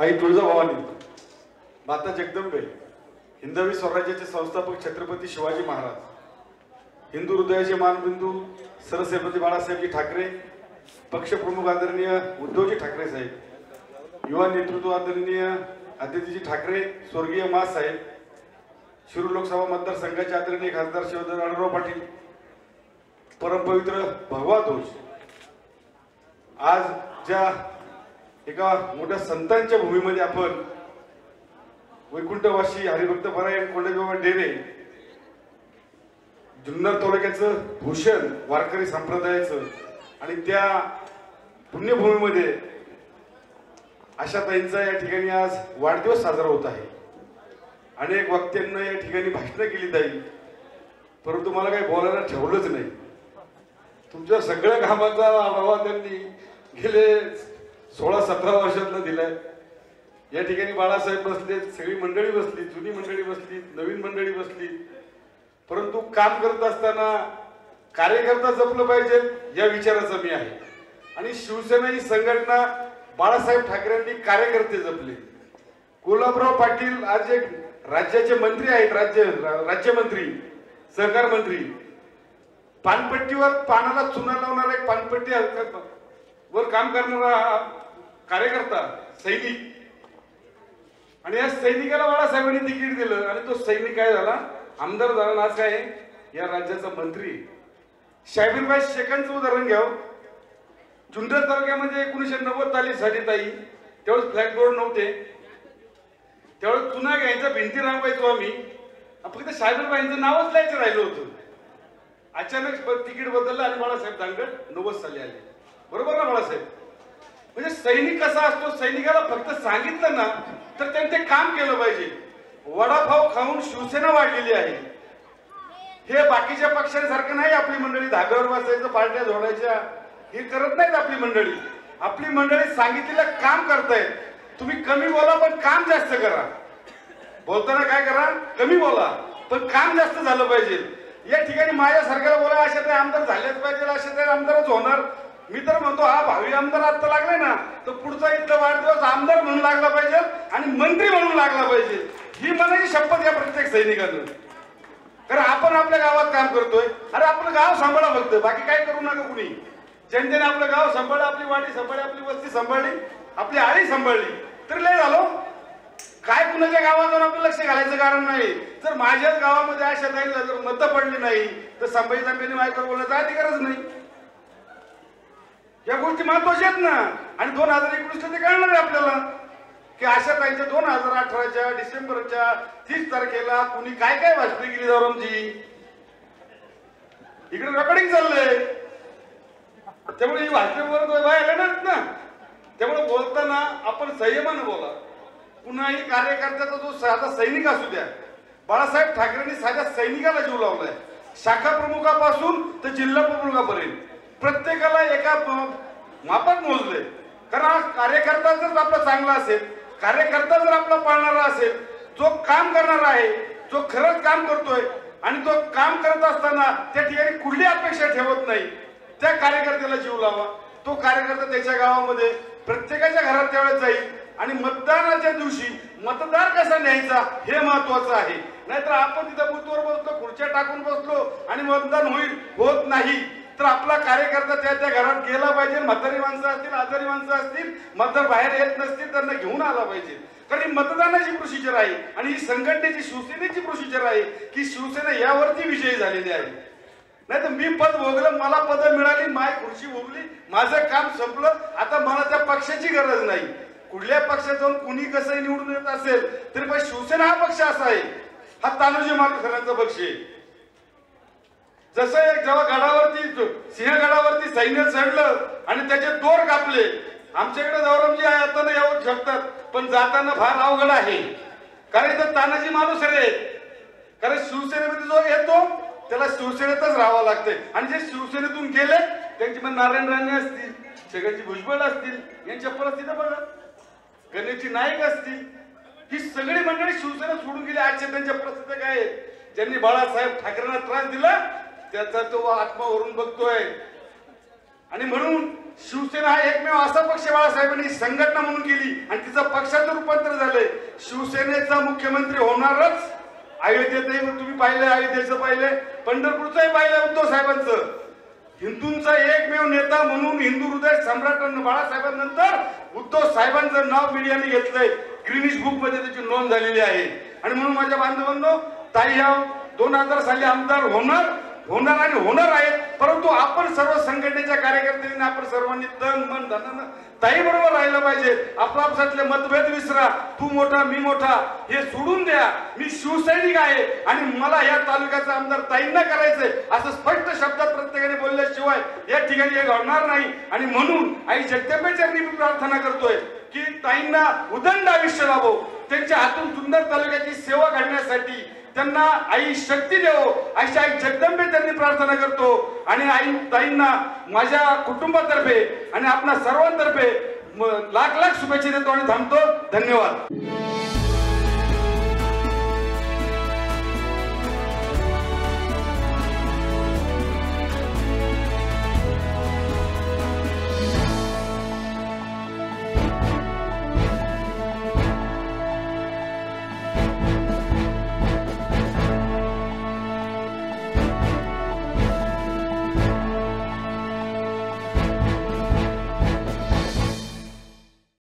आई तुळजाभवानी माता जगदंबे हिंदवी स्वराज्याचे संस्थापक छत्रपती शिवाजी महाराज हिंदू हृदयाचे मानबिंदू सरसेपती बाळासाहेबजी ठाकरे पक्षप्रमुख आदरणीय उद्धवजी ठाकरे साहेब युवा नेतृत्व आदरणीय आदित्यजी ठाकरे स्वर्गीय मा साहेब शिरूर लोकसभा मतदारसंघाचे आदरणीय खासदार शिवधर आढळराव पाटील परमपवित्र भगवा ध्वज. आज ज्या एका मोठ्या संतांच्या भूमीमध्ये आपण वैकुंठवासी हरिभक्त परायण कोंडदेव डेरे जुन्नर तालुक्याचं भूषण वारकरी संप्रदायाचं आणि त्या पुण्यभूमीमध्ये अशा ताईंचा या ठिकाणी आज वाढदिवस साजरा होत आहे. अनेक वक्त्यांना या ठिकाणी भाषणं केली जाईल परंतु मला काही बोलायला ठेवलंच नाही. तुमच्या सगळ्या कामाचा आढावा त्यांनी गेले सोळा सतरा वर्षातलं दिलंय. या ठिकाणी बाळासाहेब बसले सगळी मंडळी बसली जुनी मंडळी बसली नवीन मंडळी बसली. परंतु काम करत असताना कार्यकर्ता जपलं पाहिजे या विचाराचा मी आहे. आणि शिवसेना ही संघटना बाळासाहेब ठाकरेंनी कार्यकर्ते जपले. कोल्हापूरराव पाटील आज एक राज्याचे मंत्री आहेत राज्य राज्यमंत्री सहकार मंत्री. पानपट्टीवर पानाला चुना लावणारा एक पानपट्टी वर काम करणारा हा कार्यकर्ता सैनिक. आणि या सैनिकाला बाळासाहेबांनी तिकीट दिलं आणि तो सैनिक काय झाला? आमदार झाला. आज काय आहे? या राज्याचा मंत्री शाहीरबाई शेखांचं उदाहरण घ्यावं हो. जुन्नर तालुक्यामध्ये एकोणीसशे नव्वद ताली साठी ताई. त्यावेळेस फ्लॅग बोर्ड नव्हते. त्यावेळेस चुना घ्यायचा भिंती रांगवायचो आम्ही. फक्त साहेबराबाईंचं नावच लिहायचं राहिलं होतं. अचानक तिकीट बदललं आणि बाळासाहेब दांगड नव्वद साली आले. बरोबर ना बाळासाहेब? म्हणजे सैनिक कसा असतो? सैनिकाला फक्त सांगितलं ना तर त्यांनी ते काम केलं पाहिजे. वडापाव खाऊन शिवसेना वाढलेली आहे. हे बाकीच्या पक्षांसारखं नाही आपली मंडळी. धाब्यावर बसायचं पार्ट्या झोडायच्या हे करत नाहीत आपली मंडळी. आपली मंडळी सांगितलेलं काम करतायत. तुम्ही कमी बोला पण काम जास्त करा. बोलताना काय करा? कमी बोला पण काम जास्त झालं पाहिजे. या ठिकाणी माझ्या सरकार बोला अशा आमदार झालेच पाहिजे अशा तरी आमदारच होणार. मी तर म्हणतो हा भावी आमदार आता लागलाय ना तर पुढचा इथला वाढदिवस आमदार म्हणून लागला पाहिजे आणि मंत्री म्हणून लागला पाहिजे. ही मनाची शपथ या प्रत्येक सैनिकानं कारण आपण आपल्या गावात काम करतोय. अरे आपलं गाव सांभाळा फक्त बाकी काय करू नका कुणी. जनतेने आपलं गाव सांभाळलं आपली वाडी सांभाळली आपली वस्ती सांभाळली आपली आळी सांभाळली. तर लय झालो. काय कुणाच्या गावात जाऊन आपलं लक्ष घालायचं कारण नाही. जर माझ्याच गावामध्ये अशा काही जर मतं पडली नाही तर संभाजी तांबेने माझ्याकडे बोलण्याचा अधिकारच नाही. या गोष्टी महत्त्वाच्या आहेत ना. आणि दोन हजार एकोणीस ते कळणार आहे आपल्याला. की अशा ताईंच्या दोन हजार अठराच्या डिसेंबरच्या तीस तारखेला कुणी काय काय भाषणे केली दावरमजी इकडे रेकॉर्डिंग चाललंय. त्यामुळे ही भाषणे बाहेर ना. त्यामुळे बोलताना आपण संयमानं बोला. कुणाही कार्यकर्त्याचा जो साधा सैनिक असू द्या. बाळासाहेब ठाकरेंनी साध्या सैनिकाला जीव लावलाय. शाखा प्रमुखापासून ते जिल्हा प्रमुखापर्यंत. प्रत्येकाला एका मापात मोजले. कारण आज कार्यकर्ता जर आपला चांगला असेल कार्यकर्ता जर आपला पाळणारा असेल जो काम करणारा आहे जो खरंच काम करतोय आणि तो काम करत असताना त्या ठिकाणी कुठली अपेक्षा ठेवत नाही त्या कार्यकर्त्याला जीव लावा. तो कार्यकर्ता त्याच्या गावामध्ये प्रत्येकाच्या घरात त्यावेळेस जाईल आणि मतदानाच्या दिवशी मतदार कसा न्यायचा हे महत्वाचं आहे. नाहीतर आपण तिथं बुथवर बसलो खुर्च्या टाकून बसलो आणि मतदान होईल होत नाही. तर आपला कार्यकर्ता त्या त्या घरात गेला पाहिजे. म्हातारी माणसं असतील आजारी माणसं असतील मतदार बाहेर येत नसतील त्यांना घेऊन आला पाहिजे. कारण ही मतदानाची प्रोसिजर आहे आणि ही संघटनेची शिवसेनेची प्रोसिजर आहे की शिवसेना यावरती विजयी झालेली आहे. नाही तर मी पद भोगलं मला पद मिळाली माय खुर्ची भोगली माझं काम संपलं. आता मला त्या पक्षाची गरज नाही. कुठल्या पक्षात जाऊन कुणी कसं निवडून येत असेल तरी पण शिवसेना हा पक्ष असा आहे. हा तानाजी मालुसरांचा पक्ष आहे. जसं एक जेव्हा गडावरती सिंहगडावरती सैन्य चढलं आणि त्याचे दोर कापले आमच्याकडे गौरवजी आहे आता ना येऊ शकतात पण जाताना फार अवघड आहे. कारण इथं तानाजी माणूस रे. कारण शिवसेनेमध्ये जो येतो त्याला शिवसेनेतच राहावं लागतंय. आणि जे शिवसेनेतून गेले त्यांची मग नारायण राणे असतील छगनजी भुजबळ असतील यांच्या परिस्थिती बघा. गणेशची नाईक असतील ही सगळी मंडळी शिवसेना सोडून गेली. आजच्या त्यांच्या परिस्थिती काय आहे? ज्यांनी बाळासाहेब ठाकरेंना त्रास दिला त्याचा तो आत्मा वरून बघतोय. आणि म्हणून शिवसेना हा एकमेव असा पक्ष बाळासाहेबांनी संघटना म्हणून केली. आणि तिचं पक्षाचं रूपांतर झालंय. शिवसेनेचा मुख्यमंत्री होणारच अयोध्येतही तुम्ही पाहिलंय अयोध्येचं पाहिलंय. पंढरपूरचंही पाहिलंय उद्धव साहेबांचं. हिंदूंचा एकमेव नेता म्हणून हिंदू हृदय सम्राट बाळासाहेबांनंतर उद्धव साहेबांचं नाव मीडियाने घेतलंय. ग्रीनिश बुकमध्ये त्याची नोंद झालेली आहे. आणि म्हणून माझ्या बांधवांनो ताई ह्या दोन हजार साली आमदार होणार. होणार आणि होणार आहेत. परंतु आपण सर्व संघटनेच्या कार्यकर्त्यांनी आपण सर्वांनी तन मन धनानं ताई बरोबर राहिलं पाहिजे. आपला आपसातले मतभेद विसरा. तू मोठा मी मोठा हे सोडून द्या. मी शिवसैनिक आहे आणि मला या तालुक्याचा आमदार ताईंना करायचंय. असं स्पष्ट शब्दात प्रत्येकाने बोलल्याशिवाय या ठिकाणी हे घडणार नाही. आणि म्हणून आई जगदंबेच्या मी प्रार्थना करतोय की ताईंना उदंड आयुष्य लाभो. त्यांच्या हातून जुन्नर तालुक्याची सेवा घडण्यासाठी त्यांना आई शक्ती देव. अशी आई जगदंबे त्यांनी प्रार्थना करतो. आणि आई ताईंना माझ्या कुटुंबातर्फे आणि आपल्या सर्वांतर्फे लाख लाख शुभेच्छा देतो आणि थांबतो. धन्यवाद.